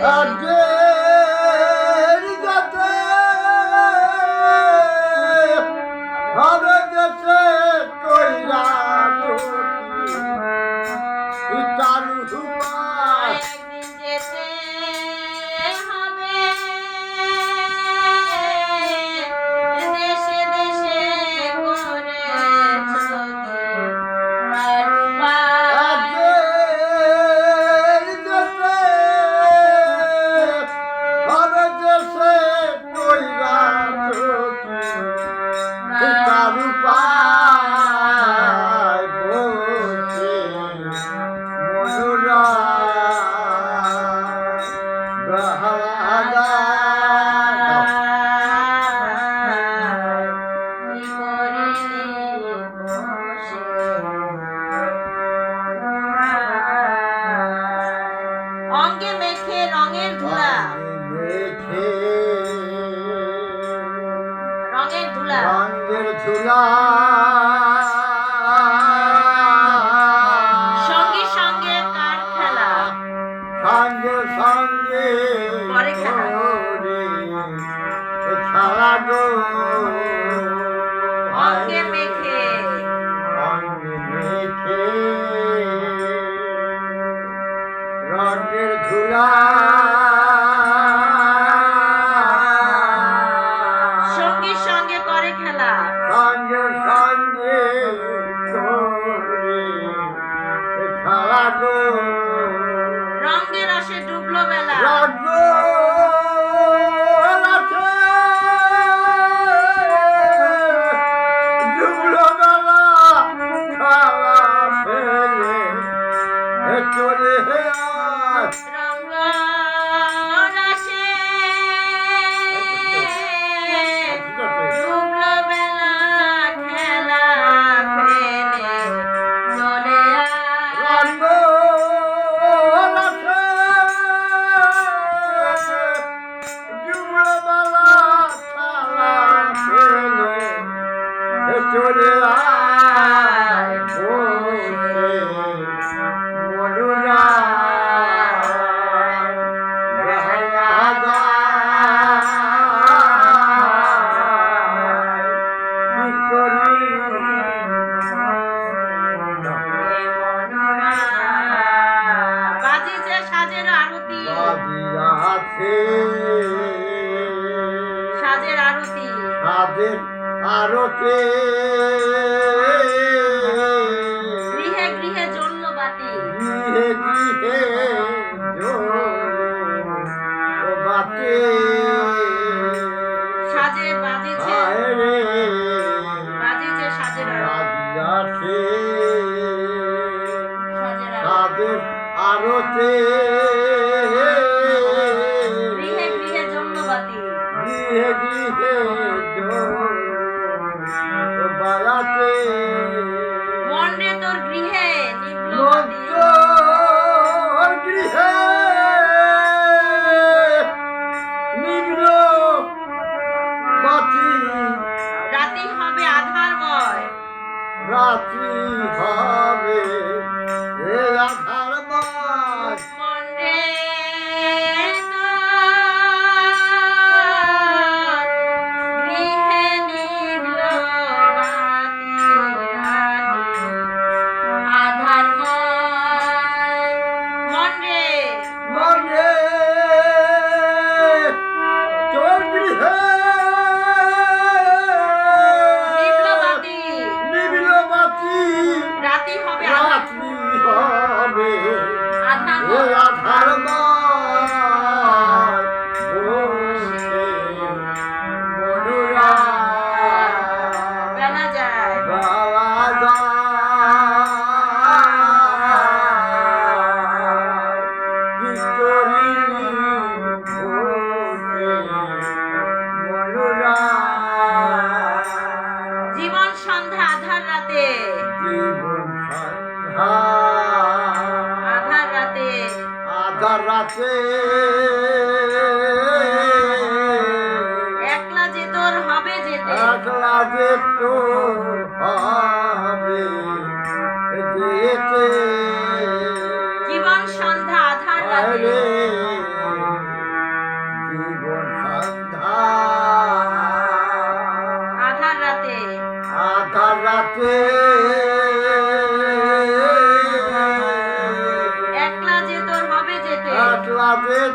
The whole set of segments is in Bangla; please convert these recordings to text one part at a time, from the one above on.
হবে ধুলা রঙের ঝুলা গৃহে গৃহে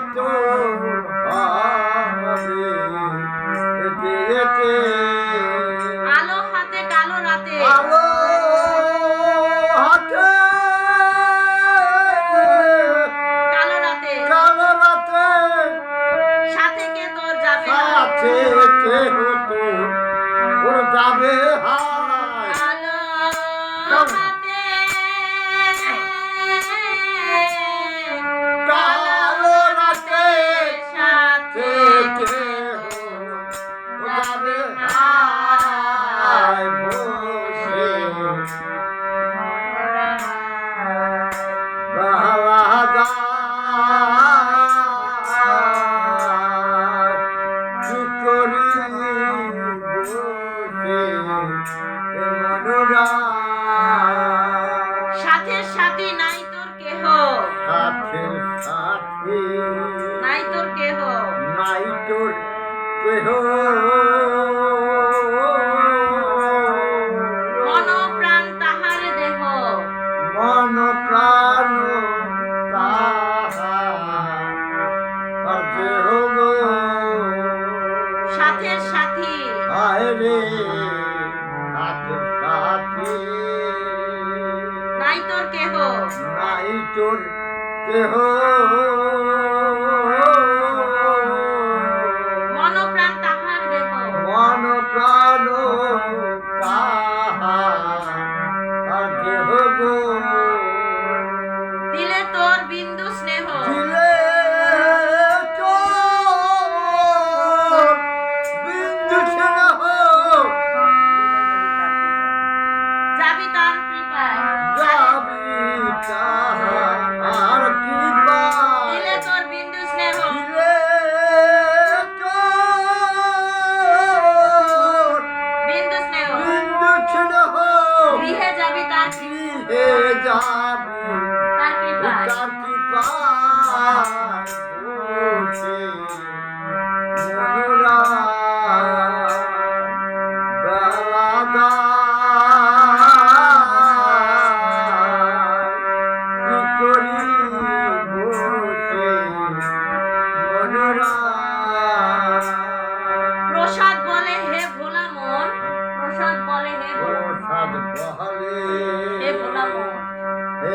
মৃত্যু হবে একে একে কালো রাতে। আলো হাতে। কালো রাতে। কালো রাতে। তোর যাবে সাথে কে হতো? ওর নাই তোর কেহ।